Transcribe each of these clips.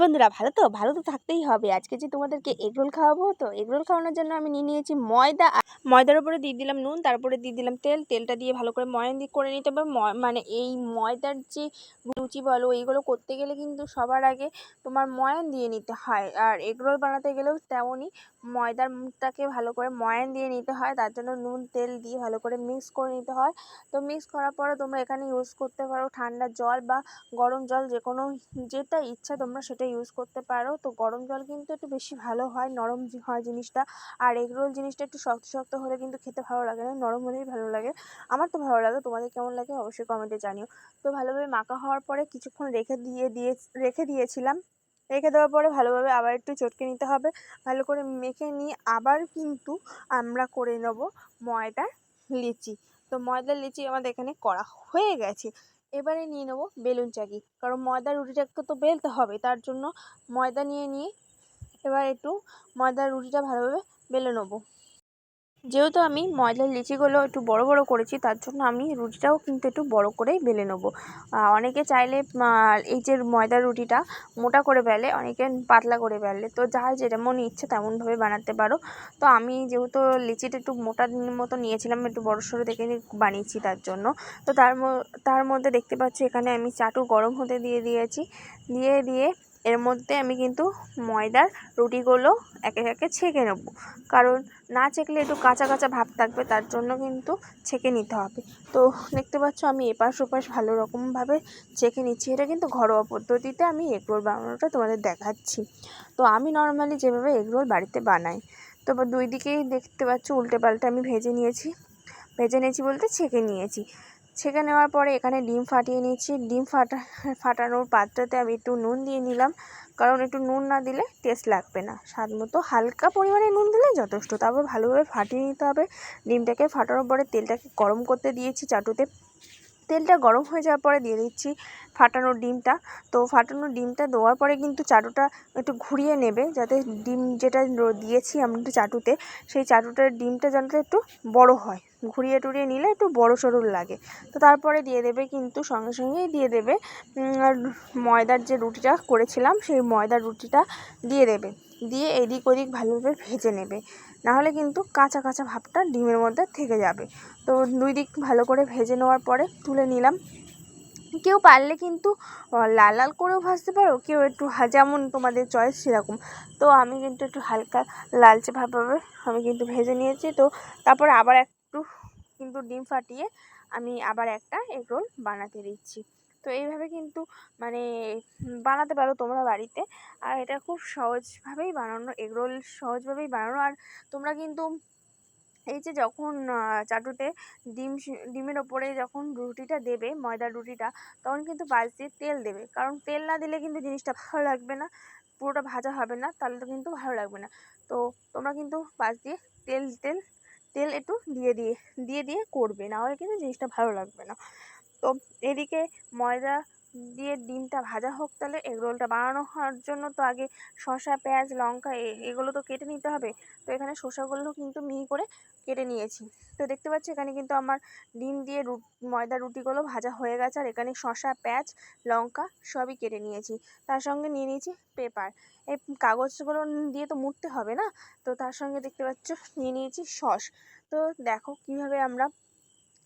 বন্ধুরা, ভালো তো? ভালো তো থাকতেই হবে। আজকে যে তোমাদেরকে এগরোল খাওয়াবো, তো এগরোল খাওয়ানোর জন্য আমি নিয়ে নিয়েছি ময়দা। ময়দার উপরে দিয়ে দিলাম নুন, তারপরে দিয়ে দিলাম তেল। তেলটা দিয়ে ভালো করে ময়ান দিয়ে করে নিতে হবে। মানে এই ময়দার যে লুচি বলো, এইগুলো করতে গেলে কিন্তু সবার আগে তোমার ময়ান দিয়ে নিতে হয়। আর এগরোল বানাতে গেলেও তেমনই ময়দার মুখটাকে ভালো করে ময়ান দিয়ে নিতে হয়। তার জন্য নুন, তেল দিয়ে ভালো করে মিক্স করে নিতে হয়। তো মিক্স করার পরে তোমরা এখানে ইউজ করতে পারো ঠান্ডা জল বা গরম জল যে কোনো যেটা ইচ্ছা তোমরা সেটা ইউজ করতে পারো। তো গরম জল কিন্তু একটু বেশি ভালো হয়, নরম হয় জিনিসটা। আর এগরোল জিনিসটা একটু শক্ত শক্ত হলে কিন্তু খেতে ভালো লাগে না, নরম হলেই ভালো লাগে। আমার তো ভালো লাগে, তোমাদের কেমন লাগে অবশ্যই কমেন্টে জানিও। তো ভালোভাবে মাখা হওয়ার পরে কিছুক্ষণ রেখে দিয়ে দিয়ে, রেখে দিয়েছিলাম। রেখে দেওয়ার পরে ভালোভাবে আবার একটু চটকে নিতে হবে। ভালো করে মেখে নিয়ে আবার কিন্তু আমরা করে নেব ময়দার লিচি। তো ময়দার লিচি আমাদের এখানে করা হয়ে গেছে। এবারে নিয়ে নেব বেলুন চাকি। কারণ ময়দার রুটিটাকে তো বেলতে হবে, তার জন্য ময়দা নিয়ে নিয়ে এবার একটু ময়দার রুটিটা ভালোভাবে বেলে নেব। যেহেতু আমি ময়দার লিচিগুলো একটু বড় বড় করেছি, তার জন্য আমি রুটিটাও কিন্তু একটু বড় করেই বেলে নেব। অনেকে চাইলে এই যে ময়দার রুটিটা মোটা করে বেলে, অনেকে পাতলা করে বেলে। তো যার যেমন ইচ্ছে তেমনভাবে বানাতে পারো। তো আমি যেহেতু লিচিটা একটু মোটা মতো নিয়েছিলাম, একটু বড় সড়ো দেখে নিয়ে বানিয়েছি তার জন্য। তো তার তার মধ্যে দেখতে পাচ্ছি এখানে আমি চাটু গরম হতে দিয়ে দিয়েছি। দিয়ে দিয়ে এর মধ্যে আমি কিন্তু ময়দার রুটিগুলো একে একে ছেঁকে নেব। কারণ না ছেঁকলে একটু কাঁচা কাঁচা ভাব থাকবে, তার জন্য কিন্তু ছেঁকে নিতে হবে। তো দেখতে পাচ্ছ আমি এপাশ ওপাশ ভালো রকমভাবে ছেঁকে নিচ্ছি। এটা কিন্তু ঘরোয়া পদ্ধতিতে আমি এগরোল বানানোটা তোমাদের দেখাচ্ছি। তো আমি নর্মালি যেভাবে এগরোল বাড়িতে বানাই। তো দুই দিকেই দেখতে পাচ্ছ উল্টে পাল্টে আমি ভেজে নিয়েছি। ভেজে নিয়েছি বলতে ছেঁকে নিয়েছি। ছেঁকে নেওয়ার পরে এখানে ডিম ফাটিয়ে নিয়েছি। ডিম ফাটা, ফাটানোর পাত্রতে আমি একটু নুন দিয়ে নিলাম। কারণ একটু নুন না দিলে টেস্ট লাগবে না। স্বাদ মতো হালকা পরিমাণে নুন দিলে যথেষ্ট। তারপর ভালোভাবে ফাটিয়ে নিতে হবে। ডিমটাকে ফাটানোর পরে তেলটাকে গরম করতে দিয়েছি চাটুতে। তেলটা গরম হয়ে যাওয়ার পরে দিয়ে দিচ্ছি ফাটানো ডিমটা। তো ফাটানো ডিমটা দেওয়ার পরে কিন্তু চাটুটা একটু ঘুরিয়ে নেবে, যাতে ডিম যেটা দিয়েছি আমরা চাটুতে, সেই চাটুটার ডিমটা যেন একটু বড় হয়। ঘুরিয়ে টুরিয়ে নিলে একটু বড় সড়ো লাগে। তো তারপরে দিয়ে দেবে কিন্তু সঙ্গে সঙ্গেই দিয়ে দেবে ময়দার যে রুটিটা করেছিলাম, সেই ময়দার রুটিটা দিয়ে দেবে। দিয়ে এদিক ওদিক ভালোভাবে ভেজে নেবে। নাহলে কিন্তু কাঁচা কাঁচা ভাবটা ডিমের মধ্যে থেকে যাবে। তো দুই দিক ভালো করে ভেজে নেওয়ার পরে তুলে নিলাম। কেউ পারলে কিন্তু লাল লাল করেও ভাজতে পারো, কেউ একটু যেমন তোমাদের চয়েস সেরকম। তো আমি কিন্তু একটু হালকা লালচে ভাবভাবে আমি কিন্তু ভেজে নিয়েছি। তো তারপরে আবার একটু কিন্তু ডিম ফাটিয়ে আমি আবার একটা এগরোল বানাতে দিচ্ছি। তো এইভাবে কিন্তু মানে বানাতে পারো তোমরা বাড়িতে। আর এটা খুব সহজভাবেই বানানো এগরোল সহজভাবেই বানানো। আর তোমরা কিন্তু এই যে যখন চাটুতে ডিম ডিমের ওপরে যখন রুটিটা দেবে, ময়দার রুটিটা, তখন কিন্তু পাশ দিয়ে তেল দেবে। কারণ তেল না দিলে কিন্তু জিনিসটা ভালো লাগবে না, পুরোটা ভাজা হবে না, তাহলে তো কিন্তু ভালো লাগবে না। তো তোমরা কিন্তু পাশ দিয়ে তেল তেল তেল একটু দিয়ে দিয়ে দিয়ে দিয়ে করবে, না হলে কিন্তু জিনিসটা ভালো লাগবে না। তো এদিকে ময়দা দিয়ে ডিমটা ভাজা হোক তাহলে এগরোলটা বানানো হওয়ার জন্য তো আগে শসা, পেঁয়াজ, লঙ্কা এগুলো তো কেটে নিতে হবে। তো এখানে শসাগুলো কিন্তু মিহি করে কেটে নিয়েছি। তো দেখতে পাচ্ছি এখানে কিন্তু আমার ডিম দিয়ে রু, ময়দা রুটিগুলো ভাজা হয়ে গেছে, আর এখানে শসা, পেঁয়াজ, লঙ্কা সবই কেটে নিয়েছি। তার সঙ্গে নিয়ে নিয়েছি পেপার। এই কাগজগুলো দিয়ে তো মুড়তে হবে না? তো তার সঙ্গে দেখতে পাচ্ছ নিয়ে নিয়েছি সস। তো দেখো কীভাবে আমরা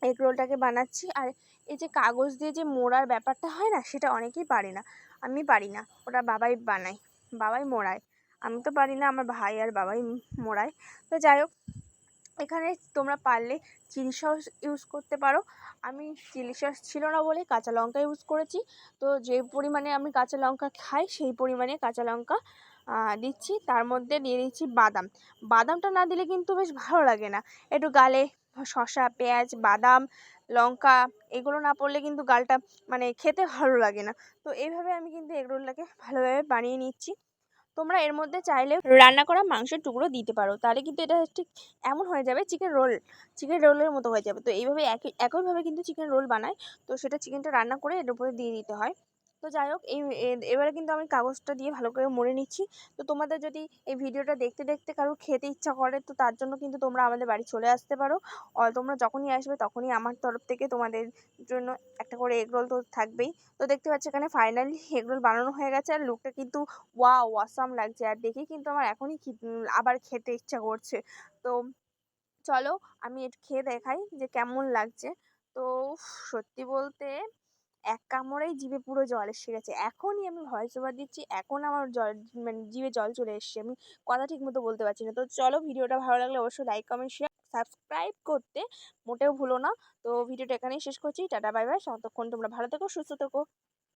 এগ রোলটাকে বানাচ্ছি। আর এই যে কাগজ দিয়ে যে মোড়ার ব্যাপারটা হয় না, সেটা অনেকেই পারে না। আমি পারি না। ওটা বাবাই বানায়, বাবাই মোড়ায়। আমি তো পারি না, আমার ভাই আর বাবাই মোড়ায়। তো যাই হোক, এখানে তোমরা পারলে চিলি সস ইউজ করতে পারো। আমি চিলি সস ছিল না বলে কাঁচা লঙ্কা ইউজ করেছি। তো যে পরিমাণে আমি কাঁচা লঙ্কা খাই, সেই পরিমাণে কাঁচা লঙ্কা দিচ্ছি। তার মধ্যে দিয়ে দিচ্ছি বাদাম। বাদামটা না দিলে কিন্তু বেশ ভালো লাগে না। একটু গালে শসা, পেঁয়াজ, বাদাম, লঙ্কা এগুলো না পড়লে কিন্তু গালটা মানে খেতে ভালো লাগে না। তো এইভাবে আমি কিন্তু এগরোলটাকে ভালোভাবে বানিয়ে নিচ্ছি। তোমরা এর মধ্যে চাইলে রান্না করা মাংসের টুকরো দিতে পারো। তাহলে কিন্তু এটা ঠিক এমন হয়ে যাবে চিকেন রোল চিকেন রোলের মতো হয়ে যাবে। তো এইভাবে একই, একইভাবে কিন্তু চিকেন রোল বানায়। তো সেটা চিকেনটা রান্না করে এর উপরে দিয়ে দিতে হয়। তো যাই হোক, এই এবারে কিন্তু আমি কাগজটা দিয়ে ভালো করে মুড়ে নিচ্ছি। তো তোমাদের যদি এই ভিডিওটা দেখতে দেখতে কারোর খেতে ইচ্ছা করে, তো তার জন্য কিন্তু তোমরা আমাদের বাড়ি চলে আসতে পারো। তোমরা যখনই আসবে তখনই আমার তরফ থেকে তোমাদের জন্য একটা করে এগরোল তো থাকবেই। তো দেখতে পাচ্ছ এখানে ফাইনালি এগরোল বানানো হয়ে গেছে। আর লুকটা কিন্তু ওয়া ওয়াসাম লাগছে। আর দেখে কিন্তু আমার এখনই আবার খেতে ইচ্ছা করছে। তো চলো, আমি একটু খেয়ে দেখাই যে কেমন লাগছে। তো সত্যি বলতে এক কামড়েই জিভে পুরো জল এসে গেছে। এখনই আমি ভয়েস ওভার দিচ্ছি। এখন আমার জল মানে জিভে জল চলে এসছে। আমি কথা ঠিক মতো বলতে পারছি না। তো চলো ভিডিওটা ভালো লাগলে অবশ্যই লাইক কমেন্ট শেয়ার সাবস্ক্রাইব করতে মোটেও ভুলো না। তো ভিডিওটা এখানেই শেষ করছি। টাটা বাই বাই ততক্ষণ তোমরা ভালো থেকো, সুস্থ থেকো।